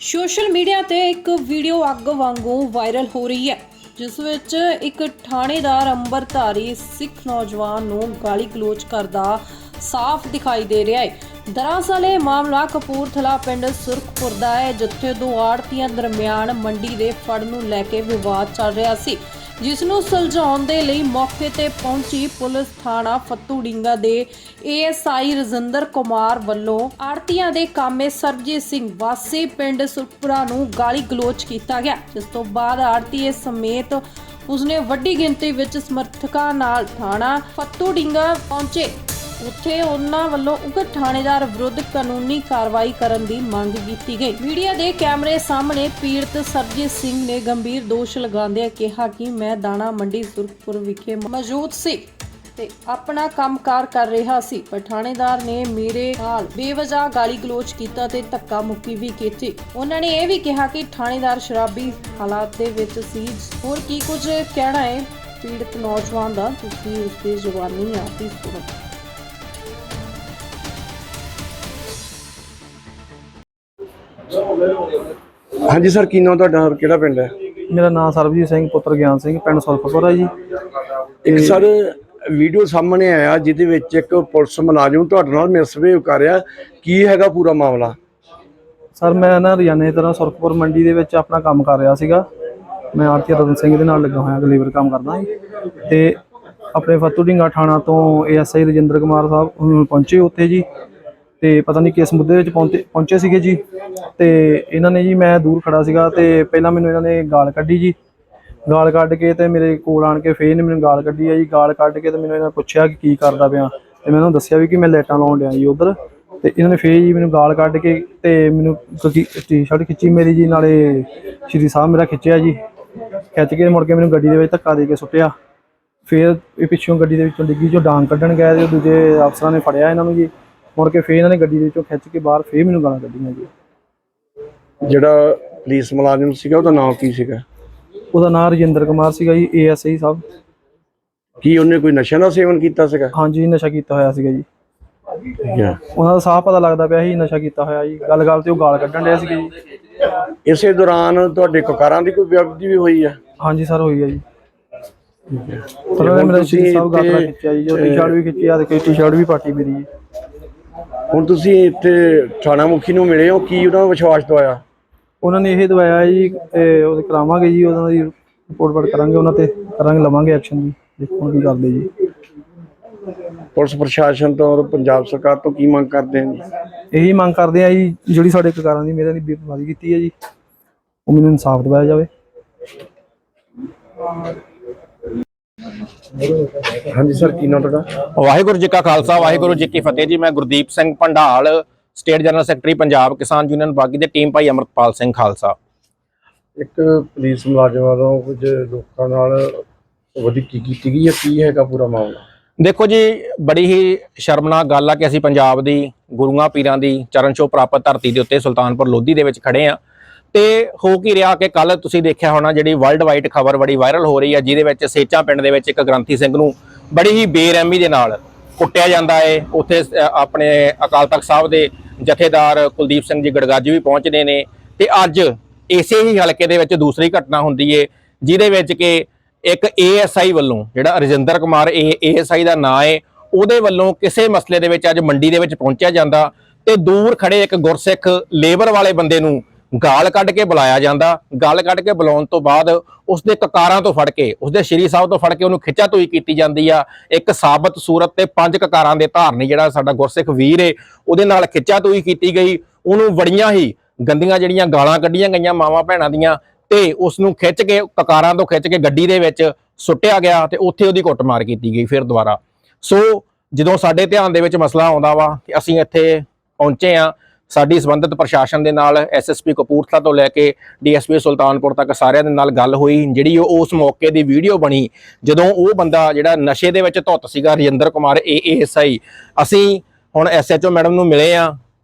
Social media ਤੇ ਇੱਕ video ਅੱਗ ਵਾਂਗੂ ਵਾਇਰਲ ਹੋ ਰਹੀ ਹੈ, ਜਿਸ ਵਿੱਚ ਇੱਕ ਥਾਣੇਦਾਰ ਅੰਬਰਧਾਰੀ ਸਿੱਖ ਨੌਜਵਾਨ ਨੂੰ ਗਾਲੀ ਗਲੋਚ ਕਰਦਾ ਸਾਫ਼ ਦਿਖਾਈ ਦੇ ਰਿਹਾ ਹੈ। ਦਰਅਸਲ ਇਹ ਮਾਮਲਾ ਕਪੂਰਥਲਾ ਪਿੰਡ ਸੁਰਖਪੁਰ ਦਾ ਹੈ, ਜਿੱਥੇ ਦੋ ਆੜਤੀਆਂ ਦਰਮਿਆਨ ਮੰਡੀ ਦੇ ਫੜ ਨੂੰ ਲੈ ਕੇ ਵਿਵਾਦ ਚੱਲ ਰਿਹਾ ਸੀ। ਜਿਸ ਨੂੰ ਸੁਲਝਾਉਣ ਦੇ ਲਈ ਮੌਕੇ ਤੇ ਪਹੁੰਚੀ ਪੁਲਿਸ ਥਾਣਾ ਫੱਤੂੜਿੰਗਾ ਦੇ ਏਐਸਆਈ ਰਜਿੰਦਰ ਕੁਮਾਰ ਵੱਲੋਂ ਆੜਤੀਆਂ ਦੇ ਕਾਮੇ ਸਰਬਜੀਤ ਸਿੰਘ ਵਾਸੀ ਪਿੰਡ ਸੁਰਪੁਰਾ ਨੂੰ ਗਾਲੀ ਗਲੋਚ ਕੀਤਾ ਗਿਆ, ਜਿਸ ਤੋਂ ਬਾਅਦ ਆੜਤੀਏ ਸਮੇਤ ਉਸਨੇ ਵੱਡੀ ਗਿਣਤੀ ਵਿੱਚ ਸਮਰਥਕਾਂ ਨਾਲ ਥਾਣਾ ਫੱਤੂੜਿੰਗਾ ਪਹੁੰਚੇ। ਉੱਥੇ ਉਹਨਾਂ ਵੱਲੋਂ ਉਕਤ ਥਾਣੇਦਾਰ ਵਿਰੁੱਧ ਕਾਨੂੰਨੀ ਕਾਰਵਾਈ ਕਰਨ ਦੀ ਮੰਗ ਕੀਤੀ ਗਈ। ਮੀਡੀਆ ਦੇ ਕੈਮਰੇ ਸਾਹਮਣੇ ਪੀੜਤ ਸਰਜੀਤ ਸਿੰਘ ਨੇ ਗੰਭੀਰ ਦੋਸ਼ ਲਗਾਉਂਦਿਆਂ ਕਿਹਾ ਕਿ ਮੈਂ ਦਾਣਾ ਮੰਡੀ ਸੁਰਖਪੁਰ ਵਿਖੇ ਮੌਜੂਦ ਸੀ ਤੇ ਆਪਣਾ ਕੰਮਕਾਰ ਕਰ ਰਿਹਾ ਸੀ, ਪਰ ਥਾਣੇਦਾਰ ਨੇ ਮੇਰੇ ਨਾਲ ਬੇਵਜਾ ਗਾਲੀ ਗਲੋਚ ਕੀਤਾ ਤੇ ਧੱਕਾ ਮੁੱਕੀ ਵੀ ਕੀਤੀ। ਉਹਨਾਂ ਨੇ ਇਹ ਵੀ ਕਿਹਾ ਕਿ ਥਾਣੇਦਾਰ ਸ਼ਰਾਬੀ ਹਾਲਾਤ ਦੇ ਵਿੱਚ ਸੀ। ਹੋਰ ਕੀ ਕੁਝ ਕਹਿਣਾ ਹੈ ਪੀੜਤ ਨੌਜਵਾਨ ਦਾ? ਤੁਸੀਂ ਉਸ ਦੀ ਜਵਾਨੀ ਆਪ ਹੀ ਸੁਣੋ। ਹਾਂਜੀ ਸਰ ਕੀ ਨਾਮ ਤੁਹਾਡਾ? ਔਰ ਕਿਹੜਾ ਪਿੰਡ ਹੈ? ਮੇਰਾ ਨਾਮ ਸਰਬਜੀਤ ਸਿੰਘ ਪੁੱਤਰ ਗਿਆਨ ਸਿੰਘ ਪਿੰਡ ਸੁਲਫਪੁਰ ਹੈ ਜੀ। ਇੱਕ ਸਰ ਵੀਡੀਓ ਸਾਹਮਣੇ ਆਇਆ ਜਿਹਦੇ ਵਿੱਚ ਇੱਕ ਪੁਲਿਸ ਮੁਲਾਜ਼ਮ ਤੁਹਾਡੇ ਨਾਲ ਮਿਸਬਿਹੇਵ ਕਰ ਰਿਹਾ। ਕੀ ਹੈਗਾ ਪੂਰਾ ਮਾਮਲਾ? ਸਰ ਮੈਂ ਨਾ ਰੋਜ਼ਾਨੇ ਤਰ੍ਹਾਂ ਸੁਰਖਪੁਰ ਮੰਡੀ ਦੇ ਵਿੱਚ ਆਪਣਾ ਕੰਮ ਕਰ ਰਿਹਾ ਸੀਗਾ। ਮੈਂ ਆਰਤੀ ਰਤਨ ਸਿੰਘ ਦੇ ਨਾਲ ਲੱਗਾ ਹੋਇਆ ਡਿਲੀਵਰ ਕੰਮ ਕਰਦਾ ਤੇ ਆਪਣੇ ਫਤੂ ਢਿੰਗਾ ਥਾਣਾ ਤੋਂ ਏਐਸਆਈ ਰਜਿੰਦਰ ਕੁਮਾਰ ਸਾਹਿਬ ਪਹੁੰਚੇ ਉੱਥੇ ਜੀ। ਤੇ ਪਤਾ ਨਹੀਂ ਕਿਸ ਮੁੱਦੇ ਵਿੱਚ ਪਹੁੰਚੇ ਪਹੁੰਚੇ ਸੀਗੇ ਜੀ। ਤੇ ਇਹਨਾਂ ਨੇ ਜੀ, ਮੈਂ ਦੂਰ ਖੜਾ ਸੀਗਾ ਤੇ ਪਹਿਲਾਂ ਮੈਨੂੰ ਇਹਨਾਂ ਨੇ ਗਾਲ ਕੱਢੀ ਜੀ। ਗਾਲ ਕੱਢ ਕੇ ਤੇ ਮੇਰੇ ਕੋਲ ਆਣ ਕੇ ਫੇਰ ਨੇ ਮੈਨੂੰ ਗਾਲ ਕੱਢੀ ਆ ਜੀ। ਗਾਲ ਕੱਢ ਕੇ ਤੇ ਮੈਨੂੰ ਇਹਨਾਂ ਨੇ ਪੁੱਛਿਆ ਕਿ ਕੀ ਕਰਦਾ ਪਿਆ। ਤੇ ਮੈਂ ਉਹਨਾਂ ਨੂੰ ਦੱਸਿਆ ਵੀ ਕਿ ਮੈਂ ਲਾਈਟਾਂ ਲਾਉਣ ਡਿਆ ਜੀ ਉਧਰ। ਤੇ ਇਹਨਾਂ ਨੇ ਫੇਰ ਜੀ ਮੈਨੂੰ ਗਾਲ ਕੱਢ ਕੇ ਤੇ ਮੈਨੂੰ ਟੀ-ਸ਼ਰਟ ਖਿੱਚੀ ਮੇਰੀ ਜੀ, ਨਾਲੇ ਸ਼੍ਰੀ ਸਾਹਿਬ ਮੇਰਾ ਖਿੱਚਿਆ ਜੀ। ਖਿੱਚ ਕੇ ਮੁੜ ਕੇ ਮੈਨੂੰ ਗੱਡੀ ਦੇ ਵਿੱਚ ਧੱਕਾ ਦੇ ਕੇ ਸੁੱਟਿਆ। ਫੇਰ ਇਹ ਪਿੱਛੋਂ ਗੱਡੀ ਦੇ ਵਿੱਚੋਂ ਡਿੱਗੀ, ਜੋ ਡਾਂਗ ਕੱਢਣ ਗਏ ਤੇ ਦੂਜੇ ਅਫਸਰਾਂ ਨੇ ਫੜਿਆ ਇਹਨਾਂ ਨੂੰ ਜੀ। ਮੁੜ ਕੇ ਫੇਰ ਇਹਨਾਂ ਨੇ ਗੱਡੀ ਦੇ ਵਿੱਚੋਂ ਖਿੱਚ ਕੇ ਬਾਹਰ ਫੇਰ ਮੈਨੂੰ ਗਾਲਾਂ ਕੱਢੀਆਂ ਜੀ। ਜਿਹੜਾ ਪੁਲਿਸ ਮੁਲਾਜ਼ਮ ਸੀਗਾ ਉਹਦਾ ਨਾਮ ਕੀ ਸੀਗਾ? ਉਹਦਾ ਨਾਮ ਰਜਿੰਦਰ ਕੁਮਾਰ ਸੀਗਾ ਜੀ ਏਐਸਆਈ ਸਾਹਿਬ। ਕੀ ਉਹਨੇ ਕੋਈ ਨਸ਼ਾ ਦਾ ਸੇਵਨ ਕੀਤਾ ਸੀਗਾ? ਹਾਂਜੀ ਨਸ਼ਾ ਕੀਤਾ ਹੋਇਆ ਸੀਗਾ ਜੀ। ਠੀਕ ਹੈ। ਉਹਨਾਂ ਦਾ ਸਾਫ਼ ਪਤਾ ਲੱਗਦਾ ਪਿਆ ਸੀ ਨਸ਼ਾ ਕੀਤਾ ਹੋਇਆ ਜੀ। ਗੱਲ ਗੱਲ ਤੇ ਉਹ ਗਾਲ ਕੱਢਣ ਡਿਆ ਸੀਗਾ ਜੀ। ਇਸੇ ਦੌਰਾਨ ਤੁਹਾਡੇ ਕਕਾਰਾਂ ਦੀ ਕੋਈ ਵਿਅਕਤੀ ਵੀ ਹੋਈ ਹੈ ਹਾਂਜੀ ਸਰ ਹੋਈ ਹੈ ਜੀ। ਪਰ ਉਹਨੇ ਮੇਰਾ ਸ਼੍ਰੀ ਸਾਹਿਬ ਗਾਤਰਾ ਖਿੱਚਿਆ ਜੀ ਜੋ ਟੀ-ਸ਼ਰਟ ਵੀ ਖਿੱਚੀ ਆ ਤੇ ਟੀ-ਸ਼ਰਟ ਵੀ ਪਾਟੀ ਮੇਰੀ ਜੀ। ਹੁਣ ਤੁਸੀਂ ਇੱਥੇ ਥਾਣਾ ਮੁਖੀ ਨੂੰ ਮਿਲੇ ਹੋ ਕੀ ਉਹਨਾਂ ਨੂੰ ਵਿਸ਼ਵਾਸ ਦਵਾਇਆ? ਉਹਨਾਂ ਨੇ ਇਹ ਦਵਾਇਆ ਜੀ ਤੇ ਉਹਦੇ ਕਰਾਵਾਂਗੇ ਜੀ ਉਹਨਾਂ ਦੀ ਰਿਪੋਰਟ ਵਰਟ ਕਰਾਂਗੇ ਉਹਨਾਂ ਤੇ ਕਰਾਂਗੇ ਲਵਾਂਗੇ ਐਕਸ਼ਨ ਜੀ ਦੇਖੋ ਕੀ ਕਰਦੇ ਜੀ। ਪੁਲਿਸ ਪ੍ਰਸ਼ਾਸਨ ਤੋਂ ਔਰ ਪੰਜਾਬ ਸਰਕਾਰ ਤੋਂ ਕੀ ਮੰਗ ਕਰਦੇ ਨੇ? ਇਹੀ ਮੰਗ ਕਰਦੇ ਆ ਜੀ ਜਿਹੜੀ ਸਾਡੇ ਕਕਾਰਾਂ ਦੀ ਮੇਰਾ ਦੀ ਬੇਪਰਵਾਹੀ ਕੀਤੀ ਹੈ ਜੀ ਉਹ ਮੈਨੂੰ ਇਨਸਾਫ ਦਿਵਾਇਆ ਜਾਵੇ। ਹਾਂਜੀ ਸਰ ਕੀ ਨਾਮ ਤੁਹਾਡਾ? ਵਾਹਿਗੁਰੂ ਜੀ ਕਾ ਖਾਲਸਾ ਵਾਹਿਗੁਰੂ ਜੀ ਕੀ ਫਤਿਹ ਜੀ। ਮੈਂ Gurdeep Singh Bhandal state general secretary Punjab Kisan union Bagi ਦੇ ਟੀਮ ਭਾਈ ਅਮਰਪਾਲ ਸਿੰਘ ਖਾਲਸਾ। ਇੱਕ ਪੁਲਿਸ ਮੁਲਾਜ਼ਮ ਵੱਲੋਂ ਕੁਝ ਲੋਕਾਂ ਨਾਲ ਵਧੀਕੀ ਕੀਤੀ ਗਈ ਹੈ? ਕੀ ਹੈਗਾ ਪੂਰਾ ਮਾਮਲਾ? ਦੇਖੋ ਜੀ ਬੜੀ ਹੀ ਸ਼ਰਮਨਾਕ ਗੱਲ ਆ ਕਿ ਅਸੀਂ ਪੰਜਾਬ ਦੀ ਗੁਰੂਆਂ ਪੀਰਾਂ ਦੀ ਚਰਨ ਛੋਹ ਪ੍ਰਾਪਤ ਧਰਤੀ ਦੇ ਉੱਤੇ ਸੁਲਤਾਨਪੁਰ ਲੋਧੀ ਦੇ ਵਿੱਚ ਖੜੇ ਆ ਤੇ ਹੋ ਕੀ ਰਿਹਾ ਕਿ ਕੱਲ ਤੁਸੀਂ ਦੇਖਿਆ ਹੋਣਾ ਜਿਹੜੀ ਵਰਲਡ ਵਾਈਡ ਖਬਰ ਬੜੀ ਵਾਇਰਲ ਹੋ ਰਹੀ ਹੈ ਜਿਹਦੇ ਵਿੱਚ ਸੇਚਾਂ ਪਿੰਡ ਦੇ ਵਿੱਚ ਇੱਕ ਗ੍ਰੰਥੀ ਸਿੰਘ ਨੂੰ ਬੜੀ ਹੀ ਬੇਰਹਿਮੀ ਦੇ ਨਾਲ ਕੁੱਟਿਆ ਜਾਂਦਾ ਹੈ ਉੱਥੇ ਆਪਣੇ ਅਕਾਲ ਤਖਤ ਸਾਹਿਬ ਦੇ ਜਥੇਦਾਰ ਕੁਲਦੀਪ ਸਿੰਘ ਜੀ ਗੜਗਾਜੀ ਵੀ ਪਹੁੰਚਦੇ ਨੇ ਤੇ ਅੱਜ ਇਸੇ ਹੀ ਹਲਕੇ ਦੇ ਵਿੱਚ ਦੂਸਰੀ ਘਟਨਾ ਹੁੰਦੀ ਏ, ਜਿਹਦੇ ਵਿੱਚ ਕਿ ਇੱਕ ਏਐਸਆਈ ਵੱਲੋਂ ਜਿਹੜਾ ਰਜਿੰਦਰ ਕੁਮਾਰ, ਇਹ ਏਐਸਆਈ ਦਾ ਨਾਂ ਏ, ਉਹਦੇ ਵੱਲੋਂ ਕਿਸੇ ਮਸਲੇ ਦੇ ਵਿੱਚ ਅੱਜ ਮੰਡੀ ਦੇ ਵਿੱਚ ਪਹੁੰਚਿਆ ਜਾਂਦਾ ਤੇ ਦੂਰ ਖੜੇ ਇੱਕ ਗੁਰਸਿੱਖ ਲੇਬਰ ਵਾਲੇ ਬੰਦੇ ਨੂੰ ਗਾਲ ਕੱਢ ਕੇ ਬੁਲਾਇਆ ਜਾਂਦਾ। ਗਾਲ ਕੱਢ ਕੇ ਬੁਲਾਉਣ ਤੋਂ ਬਾਅਦ ਉਸਦੇ ਕਕਾਰਾਂ ਤੋਂ ਫੜ ਕੇ, ਉਸਦੇ ਸ਼੍ਰੀ ਸਾਹਿਬ ਤੋਂ ਫੜ ਕੇ ਉਹਨੂੰ ਖਿੱਚਾ ਤੋਈ ਕੀਤੀ ਜਾਂਦੀ ਆ। ਇੱਕ ਸਾਬਤ ਸੂਰਤ ਤੇ ਪੰਜ ਕਕਾਰਾਂ ਦੇ ਧਾਰਨੀ ਜਿਹੜਾ ਸਾਡਾ ਗੁਰਸਿੱਖ ਵੀਰ ਏ, ਉਹਦੇ ਨਾਲ ਖਿੱਚਾ ਤੋਈ ਕੀਤੀ ਗਈ। ਉਹਨੂੰ ਬੜੀਆਂ ਹੀ ਗੰਦੀਆਂ ਜਿਹੜੀਆਂ ਗਾਲਾਂ ਕੱਢੀਆਂ ਗਈਆਂ ਮਾਵਾਂ ਭੈਣਾਂ ਦੀਆਂ ਤੇ ਉਸ ਨੂੰ ਖਿੱਚ ਕੇ, ਕਕਾਰਾਂ ਤੋਂ ਖਿੱਚ ਕੇ ਗੱਡੀ ਦੇ ਵਿੱਚ ਸੁੱਟਿਆ ਗਿਆ ਤੇ ਉੱਥੇ ਉਹਦੀ ਕੁੱਟਮਾਰ ਕੀਤੀ ਗਈ ਫਿਰ ਦੁਬਾਰਾ। ਸੋ ਜਦੋਂ ਸਾਡੇ ਧਿਆਨ ਦੇ ਵਿੱਚ ਮਸਲਾ ਆਉਂਦਾ ਵਾ ਕਿ ਅਸੀਂ ਇੱਥੇ ਪਹੁੰਚੇ ਆ ਸਾਡੀ ਸੰਬੰਧਿਤ ਪ੍ਰਸ਼ਾਸਨ ਦੇ ਨਾਲ ਐਸਐਸਪੀ ਕਪੂਰਥਲਾ ਤੋਂ ਲੈ ਕੇ ਡੀਐਸਪੀ ਸੁਲਤਾਨਪੁਰ ਤੱਕ ਸਾਰਿਆਂ ਦੇ ਨਾਲ ਗੱਲ ਹੋਈ, ਜਿਹੜੀ ਉਹ ਉਸ ਮੌਕੇ ਦੀ ਵੀਡੀਓ ਬਣੀ, ਜਦੋਂ ਉਹ ਬੰਦਾ ਜਿਹੜਾ ਨਸ਼ੇ ਦੇ ਵਿੱਚ ਧੁੱਤ ਸੀਗਾ, ਰਜਿੰਦਰ ਕੁਮਾਰ ਏਐਸਆਈ ਅਸੀਂ ਹੁਣ ਐਸਐਚਓ ਮੈਡਮ ਨੂੰ ਮਿਲੇ ਆ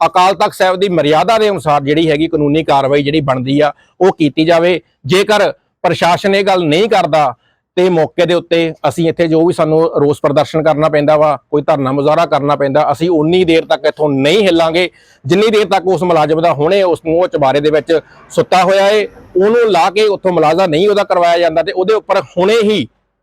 ਅਕਾਲ ਤਖਤ ਸਾਹਿਬ ਦੀ ਮਰਿਆਦਾ ਦੇ ਅਨੁਸਾਰ ਜਿਹੜੀ ਹੈਗੀ ਕਾਨੂੰਨੀ ਕਾਰਵਾਈ ਜਿਹੜੀ ਬਣਦੀ ਆ, ਉਹ ਕੀਤੀ ਜਾਵੇ। ਜੇਕਰ ਪ੍ਰਸ਼ਾਸਨ ਇਹ ਗੱਲ ਨਹੀਂ ਕਰਦਾ, ਤੇ ਮੌਕੇ ਦੇ ਉੱਤੇ ਅਸੀਂ ਇੱਥੇ ਜੋ ਵੀ ਸਾਨੂੰ ਰੋਸ ਪ੍ਰਦਰਸ਼ਨ ਕਰਨਾ ਪੈਂਦਾ ਵਾ, ਕੋਈ ਧਰਨਾ ਮੁਜ਼ਾਹਰਾ ਕਰਨਾ ਪੈਂਦਾ, ਅਸੀਂ ਉਨੀ ਦੇਰ ਤੱਕ ਇੱਥੋਂ ਨਹੀਂ ਹਿੱਲਾਂਗੇ। ਜਿੰਨੀ ਦੇਰ ਤੱਕ ਉਸ ਮੁਲਾਜ਼ਮ ਦਾ ਹੁਣੇ ਉਸ ਨੂੰ ਉਹ ਚਬਾਰੇ ਦੇ ਵਿੱਚ ਸੁੱਤਾ ਹੋਇਆ ਏ, ਉਹਨੂੰ ਲਾ ਕੇ ਉੱਥੋਂ ਮੁਲਾਜ਼ਾ ਨਹੀਂ ਉਹਦਾ ਕਰਵਾਇਆ ਜਾਂਦਾ ਤੇ ਉਹਦੇ ਉੱਪਰ ਹੁਣੇ ਹੀ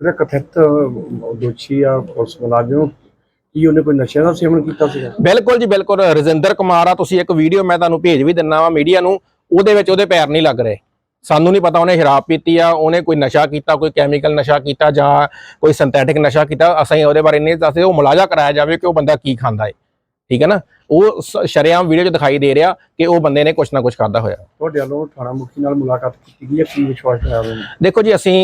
ਜਿਹੜਾ ਕਥਿਤ ਦੋਸ਼ੀ ਆ, ਪੁਲਿਸ ਮੁਲਾਜ਼ਮ, ਕੀ ਉਹਨੇ ਕੋਈ ਨਸ਼ੇ ਦਾ ਸੇਵਨ ਕੀਤਾ ਸੀਗਾ? ਬਿਲਕੁਲ ਜੀ, ਬਿਲਕੁਲ। ਰਜਿੰਦਰ ਕੁਮਾਰ ਆ, ਤੁਸੀਂ ਇੱਕ ਵੀਡੀਓ ਮੈਂ ਤੁਹਾਨੂੰ ਭੇਜ ਵੀ ਦਿੰਨਾ ਵਾ ਮੀਡੀਆ ਨੂੰ। ਉਹਦੇ ਵਿੱਚ ਉਹਦੇ ਪੈਰ ਨਹੀਂ ਲੱਗ ਰਹੇ। ਸਾਨੂੰ ਨਹੀਂ ਪਤਾ ਉਹਨੇ ਸ਼ਰਾਬ ਪੀਤੀ ਆ, ਉਹਨੇ ਕੋਈ ਨਸ਼ਾ ਕੀਤਾ, ਕੋਈ ਕੈਮੀਕਲ ਨਸ਼ਾ ਕੀਤਾ ਜਾਂ ਕੋਈ ਸਿੰਥੈਟਿਕ ਨਸ਼ਾ ਕੀਤਾ। ਅਸੀਂ ਉਹਦੇ ਬਾਰੇ ਨਹੀਂ ਦੱਸਦੇ, ਉਹ ਮੁਲਾਜ਼ਾ ਕਰਾਇਆ ਜਾਵੇ ਕਿ ਉਹ ਬੰਦਾ ਕੀ ਖਾਂਦਾ ਹੈ ਠੀਕ ਹੈ ਨਾ? ਉਹ ਸ਼ਰੇਆਮ ਵੀਡੀਓ 'ਚ ਦਿਖਾਈ ਦੇ ਰਿਹਾ ਕਿ ਉਹ ਬੰਦੇ ਨੇ ਕੁਛ ਨਾ ਕੁਛ ਖਾਦਾ ਹੋਇਆ। ਤੁਹਾਡੇ ਵੱਲੋਂ ਥਾਣਾ ਮੁਖੀ ਨਾਲ ਮੁਲਾਕਾਤ ਕੀਤੀ ਗਈ ਹੈ? ਕੀ ਵਿਸ਼ਵਾਸ ਹੈ ਦੇਖੋ ਜੀ ਅਸੀਂ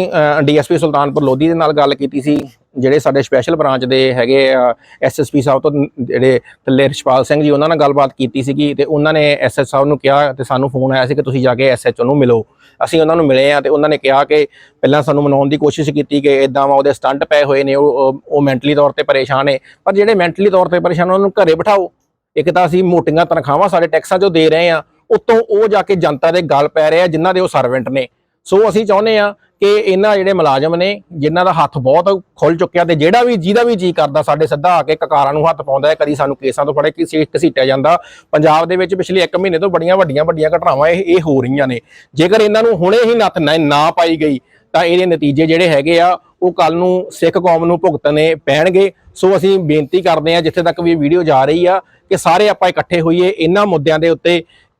ਡੀਐਸਪੀ ਸੁਲਤਾਨਪੁਰ ਲੋਧੀ ਦੇ ਨਾਲ ਗੱਲ ਕੀਤੀ ਸੀ। ਜਿਹੜੇ ਸਾਡੇ ਸਪੈਸ਼ਲ ਬ੍ਰਾਂਚ ਦੇ ਹੈਗੇ ਆ ਐਸਐਸਪੀ ਸਾਹਿਬ ਤੋਂ ਜਿਹੜੇ ਥੱਲੇ ਰਿਸ਼ਪਾਲ ਸਿੰਘ ਜੀ, ਉਹਨਾਂ ਨਾਲ ਗੱਲਬਾਤ ਕੀਤੀ ਸੀਗੀ ਤੇ ਉਹਨਾਂ ਨੇ ਐਸਐਸ ਸਾਹਿਬ ਨੂੰ ਕਿਹਾ ਤੇ ਸਾਨੂੰ ਫੋਨ ਆਇਆ ਸੀ ਕਿ ਤੁਸੀਂ ਜਾ ਕੇ ਐਸਐਚਓ ਨੂੰ ਮਿਲੋ। ਅਸੀਂ ਉਹਨਾਂ ਨੂੰ ਮਿਲੇ ਆ ਤੇ ਉਹਨਾਂ ਨੇ ਕਿਹਾ ਕਿ ਪਹਿਲਾਂ ਸਾਨੂੰ ਮਨਾਉਣ ਦੀ ਕੋਸ਼ਿਸ਼ ਕੀਤੀ ਕਿ ਇਦਾਂ ਵਾ ਉਹਦੇ ਸਟੰਟ ਪਏ ਹੋਏ ਨੇ, ਉਹ, ਉਹ- ਮੈਂਟਲੀ ਤੌਰ ਤੇ ਪਰੇਸ਼ਾਨ ਨੇ। ਪਰ ਜਿਹੜੇ ਮੈਂਟਲੀ ਤੌਰ ਤੇ ਪਰੇਸ਼ਾਨ ਉਹਨਾਂ ਨੂੰ ਘਰੇ ਬਿਠਾਓ। ਇੱਕ ਤਾਂ ਅਸੀਂ ਮੋਟੀਆਂ ਤਨਖਾਹਾਂ ਸਾਡੇ ਟੈਕਸਾਂ 'ਚੋਂ ਦੇ ਰਹੇ ਆ, ਉਤੋਂ ਉਹ ਜਾ ਕੇ ਜਨਤਾ ਦੇ ਗੱਲ ਪੈ ਰਹੇ ਆ, ਜਿਨ੍ਹਾਂ ਦੇ ਉਹ ਸਰਵੈਂਟ ਨੇ। ਸੋ ਅਸੀਂ ਚਾਹੁੰਦੇ ਆ ਕਿ ਇਹਨਾਂ ਜਿਹੜੇ ਮੁਲਾਜ਼ਮ ਨੇ, ਜਿਨ੍ਹਾਂ ਦਾ ਹੱਥ ਬਹੁਤ ਖੁੱਲ ਚੁੱਕਿਆ ਤੇ ਜਿਹੜਾ ਵੀ, ਜਿਹਦਾ ਵੀ ਜੀ ਕਰਦਾ, ਸਾਡੇ ਸਿੱਧਾ ਆ ਕੇ ਕਕਾਰਾਂ ਨੂੰ ਹੱਥ ਪਾਉਂਦਾ ਹੈ, ਕਦੀ ਸਾਨੂੰ ਕੇਸਾਂ ਤੋਂ ਫੜੇ ਕਿਸੇ ਘਸੀਟਿਆ ਜਾਂਦਾ। ਪੰਜਾਬ ਦੇ ਵਿੱਚ ਪਿਛਲੇ 1 ਮਹੀਨੇ ਤੋਂ ਬੜੀਆਂ ਵੱਡੀਆਂ ਵੱਡੀਆਂ ਘਟਨਾਵਾਂ ਇਹ ਇਹ ਹੋ ਰਹੀਆਂ ਨੇ। ਜੇਕਰ ਇਹਨਾਂ ਨੂੰ ਹੁਣੇ ਹੀ ਨੱਥ ਨਾ- ਪਾਈ ਗਈ, ਤਾਂ ਇਹਦੇ ਨਤੀਜੇ ਜਿਹੜੇ ਹੈਗੇ ਆ, ਉਹ ਕੱਲ ਨੂੰ ਸਿੱਖ ਕੌਮ ਨੂੰ ਭੁਗਤਣੇ ਪੈਣਗੇ। ਸੋ ਅਸੀਂ ਬੇਨਤੀ ਕਰਦੇ ਆ ਜਿੱਥੇ ਤੱਕ ਵੀ ਇਹ ਵੀਡੀਓ ਜਾ ਰਹੀ ਆ, ਕਿ ਸਾਰੇ ਆਪਾਂ ਇਕੱਠੇ ਹੋਈਏ, ਇਹਨਾਂ ਮੁੱਦਿਆਂ ਦੇ ਉੱਤੇ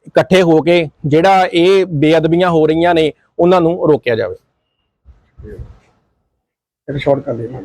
ਇਕੱਠੇ ਹੋ ਕੇ, ਜਿਹੜਾ ਇਹ ਬੇਅਦਬੀਆਂ ਹੋ ਰਹੀਆਂ ਨੇ ਉਹਨਾਂ ਨੂੰ ਰੋਕਿਆ ਜਾਵੇ। ਇਹ ਸ਼ਾਰਟ ਕਰ ਲਿਆ